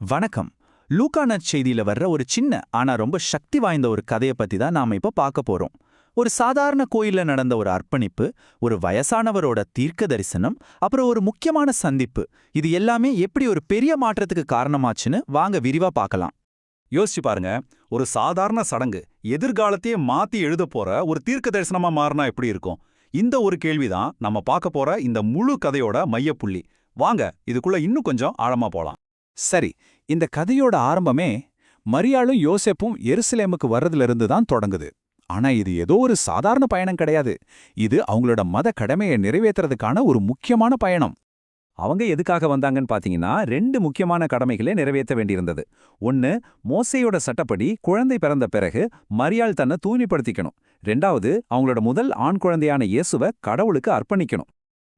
வணக்கம். லூக்கா நற்செய்தியில வர்ற ஒரு சின்ன ஆனா ரொம்ப சக்தி வாய்ந்த ஒரு கதையை பத்தி தான் நாம இப்ப பார்க்க போறோம். ஒரு சாதாரண கோயில்ல நடந்த ஒரு அர்ப்பணிப்பு ஒரு வயசானவரோட தீர்க்க தரிசனம் அப்புறம் ஒரு முக்கியமான சந்திப்பு. இது எல்லாமே எப்படி ஒரு பெரிய மாற்றத்துக்கு காரணமாச்சுன்னு வாங்க விரிவா பார்க்கலாம். யோசிச்சு பாருங்க. ஒரு சாதாரண சடங்கு எதிர்காலத்தையே மாத்தி எழுத போற ஒரு தீர்க்க தரிசனமா மாறினா எப்படி இருக்கும்? இந்த ஒரு கேள்விதான் நம்ம பார்க்க போற இந்த முழு கதையோட மையப்புள்ளி. வாங்க இதுக்குள்ள இன்னும் கொஞ்சம் ஆழமா போலாம். சரி இந்த கதையோட ஆரம்பமே மரியாளும் யோசெப்பும் எருசலேமுக்கு வர்றதிலிருந்து தான் தொடங்குது. ஆனா இது ஏதோ ஒரு சாதாரண பயணம் கிடையாது. இது அவங்களோட மத கடமையை நிறைவேத்துறதுக்கான ஒரு முக்கியமான பயணம். அவங்க எதுக்காக வந்தாங்கன்னு பாத்தீங்கன்னா ரெண்டு முக்கியமான கடமைகளை நிறைவேற்ற வேண்டியிருந்தது. ஒன்னு மோசையோட சட்டப்படி குழந்தை பிறந்த பிறகு மரியாள் தன்னை தூய்மைப்படுத்திக்கணும். ரெண்டாவது அவங்களோட முதல் ஆண் குழந்தையான இயேசுவ கடவுளுக்கு அர்ப்பணிக்கணும்.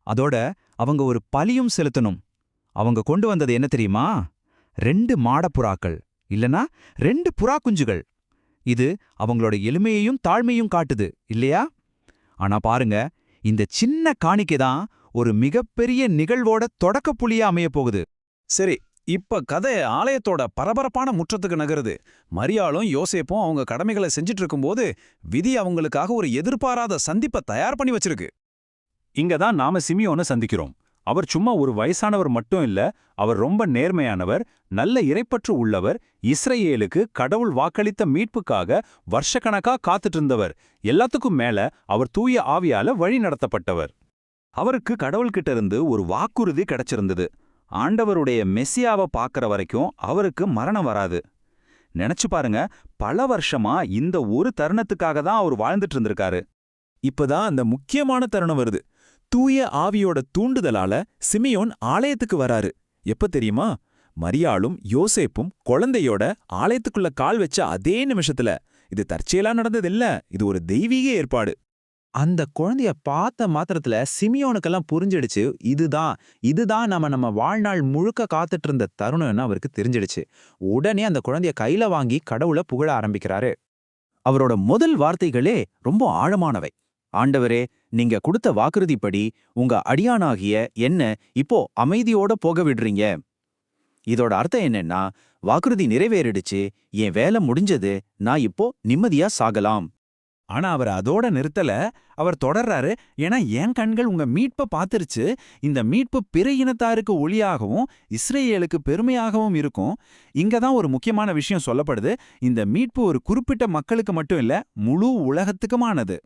அதோட அவங்க ஒரு பலியும் செலுத்தணும். அவங்க கொண்டு வந்தது என்ன தெரியுமா? ரெண்டு மாடப்புறாக்கள் இல்லனா ரெண்டு புறா குஞ்சுகள் இது அவங்களோட எளிமையையும் தாழ்மையும் காட்டுது இல்லையா? ஆனா பாருங்க இந்த சின்ன காணிக்கை தான் ஒரு மிகப்பெரிய நிகழ்வோட தொடக்க புள்ளியா அமையப் போகுது. சரி இப்ப கதை ஆலயத்தோட பரபரப்பான முற்றத்துக்கு நகருது. மரியாளும் யோசேப்பும் அவங்க கடமைகளை செஞ்சுட்டு இருக்கும்போது விதி அவங்களுக்காக ஒரு எதிர்பாராத சந்திப்பை தயார் பண்ணி வச்சிருக்கு. இங்க தான் நாம சிமியோன்னு சந்திக்கிறோம். அவர் சும்மா ஒரு வயசானவர் மட்டும் இல்ல அவர் ரொம்ப நேர்மையானவர் நல்ல இறைப்பற்று உள்ளவர் இஸ்ரேலுக்கு கடவுள் வாக்களித்த மீட்புக்காக வருஷக்கணக்கா காத்துட்டு இருந்தவர் எல்லாத்துக்கும் மேல அவர் தூய ஆவியால வழி நடத்தப்பட்டவர். அவருக்கு கடவுள்கிட்ட இருந்து ஒரு வாக்குறுதி கிடைச்சிருந்தது. ஆண்டவருடைய மெஸ்ஸியாவை பார்க்கற வரைக்கும் அவருக்கு மரணம் வராது. நினைச்சு பாருங்க பல வருஷமா இந்த ஒரு தருணத்துக்காக தான் அவர் வாழ்ந்துட்டு இருந்திருக்காரு. இப்பதான் அந்த முக்கியமான தருணம் வருது. தூய ஆவியோட தூண்டுதலால சிமியோன் ஆலயத்துக்கு வராரு. எப்ப தெரியுமா? மரியாளும் யோசேப்பும் குழந்தையோட ஆலயத்துக்குள்ள கால் வச்ச அதே நிமிஷத்துல. இது தற்செயலா நடந்ததில்ல. இது ஒரு தெய்வீக ஏற்பாடு. அந்த குழந்தைய பார்த்த மாத்திரத்துல சிமியோனுக்கெல்லாம் புரிஞ்சிடுச்சு இதுதான் இதுதான் நம்ம நம்ம வாழ்நாள் முழுக்க காத்துட்டு இருந்த தருணம்னு அவருக்கு தெரிஞ்சிடுச்சு. உடனே அந்த குழந்தைய கையில வாங்கி கடவுளை புகழ ஆரம்பிக்கிறாரு. அவரோட முதல் வார்த்தைகளே ரொம்ப ஆழமானவை. ஆண்டவரே நீங்க கொடுத்த வாக்குறுதிப்படி உங்க அடியானாகிய என்ன இப்போ அமைதியோட போக விடுறீங்க. இதோட அர்த்தம் என்னன்னா வாக்குறுதி நிறைவேறிடுச்சு என் வேலை முடிஞ்சது நான் இப்போ நிம்மதியா சாகலாம். ஆனா அவர் அதோட நிறுத்தல அவர் தொடர்றாரு ஏன்னா என் கண்கள் உங்க மீட்ப பாத்துருச்சு இந்த மீட்பு பிற இனத்தாருக்கு ஒளியாகவும் இஸ்ரேலுக்கு பெருமையாகவும் இருக்கும். இங்க தான் ஒரு முக்கியமான விஷயம் சொல்லப்படுது இந்த மீட்பு ஒரு குறிப்பிட்ட மக்களுக்கு மட்டும் இல்ல முழு உலகத்துக்குமானது.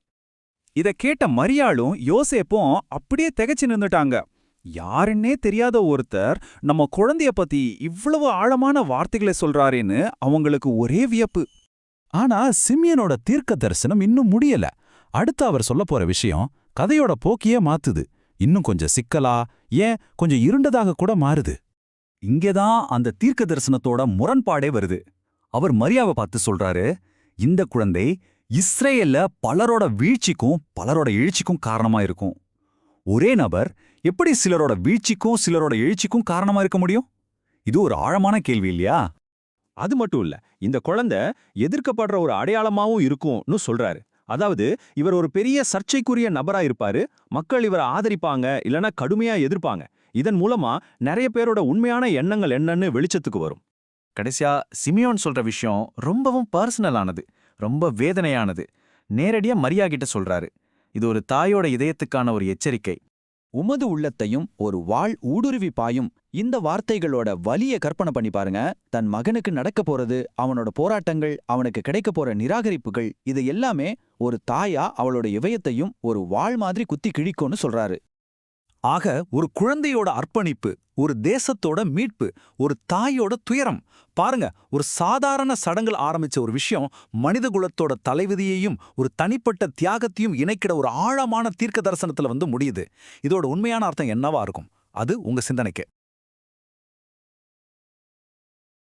இத கேட்ட மரியாளும் யோசேப்பும் அப்படியே திகைச்சு நின்னுட்டாங்க. யாருன்னே தெரியாத ஒருத்தர் நம்ம குழந்தைய பத்தி இவ்வளவு ஆழமான வார்த்தைகளை சொல்றாரேன்னு அவங்களுக்கு ஒரே வியப்பு. ஆனா சிமியனோட தீர்க்க தரிசனம் இன்னும் முடியல. அடுத்து அவர் சொல்ல போற விஷயம் கதையோட போக்கியே மாத்துது. இன்னும் கொஞ்சம் சிக்கலா? ஏன்? கொஞ்சம் இருண்டதாக கூட மாறுது. இங்கேதான் அந்த தீர்க்க தரிசனத்தோட முரண்பாடே வருது. அவர் மரியாவை பார்த்து சொல்றாரு இந்த குழந்தை இஸ்ரேல்ல பலரோட வீழ்ச்சிக்கும் பலரோட எழுச்சிக்கும் காரணமா இருக்கும். ஒரே நபர் எப்படி சிலரோட வீழ்ச்சிக்கும் சிலரோட எழுச்சிக்கும் காரணமா இருக்க முடியும்? இது ஒரு ஆழமான கேள்வி இல்லையா? அது மட்டும் இல்ல இந்த குழந்தை எதிர்க்கப்படுற ஒரு அடையாளமாவும் இருக்கும்னு சொல்றாரு. அதாவது இவர் ஒரு பெரிய சர்ச்சைக்குரிய நபரா இருப்பாரு மக்கள் இவரை ஆதரிப்பாங்க இல்லனா கடுமையா எதிர்ப்பாங்க. இதன் மூலமா நிறைய பேரோட உண்மையான எண்ணங்கள் என்னன்னு வெளிச்சத்துக்கு வரும். கடைசியா சிமியோன் சொல்ற விஷயம் ரொம்பவும் பர்சனலானது ரொம்ப வேதனையானது. நேரடியா மரியா கிட்ட சொல்றாரு. இது ஒரு தாயோட இதயத்துக்கான ஒரு எச்சரிக்கை. உமது உள்ளத்தையும் ஒரு வாழ் ஊடுருவி பாயும் இந்த வார்த்தைகளோட வலிய கற்பனை பண்ணி பாருங்க. தன் மகனுக்கு நடக்க போறது அவனோட போராட்டங்கள் அவனுக்கு கிடைக்க போற நிராகரிப்புகள் இது எல்லாமே ஒரு தாயா அவளோட இதயத்தையும் ஒரு வாழ் மாதிரி குத்தி கிழிக்கும்னு சொல்றாரு. ஆக ஒரு குழந்தையோட அர்ப்பணிப்பு ஒரு தேசத்தோட மீட்பு ஒரு தாயோட துயரம். பாருங்க ஒரு சாதாரண சடங்குல ஆரம்பிச்ச ஒரு விஷயம் மனித குலத்தோட தலைவிதியையும் ஒரு தனிப்பட்ட தியாகத்தையும் இணைக்கிட ஒரு ஆழமான தீர்க்க தரிசனத்துல வந்து முடியுது. இதோட உண்மையான அர்த்தம் என்னவா இருக்கும்? அது உங்க சிந்தனைக்கு.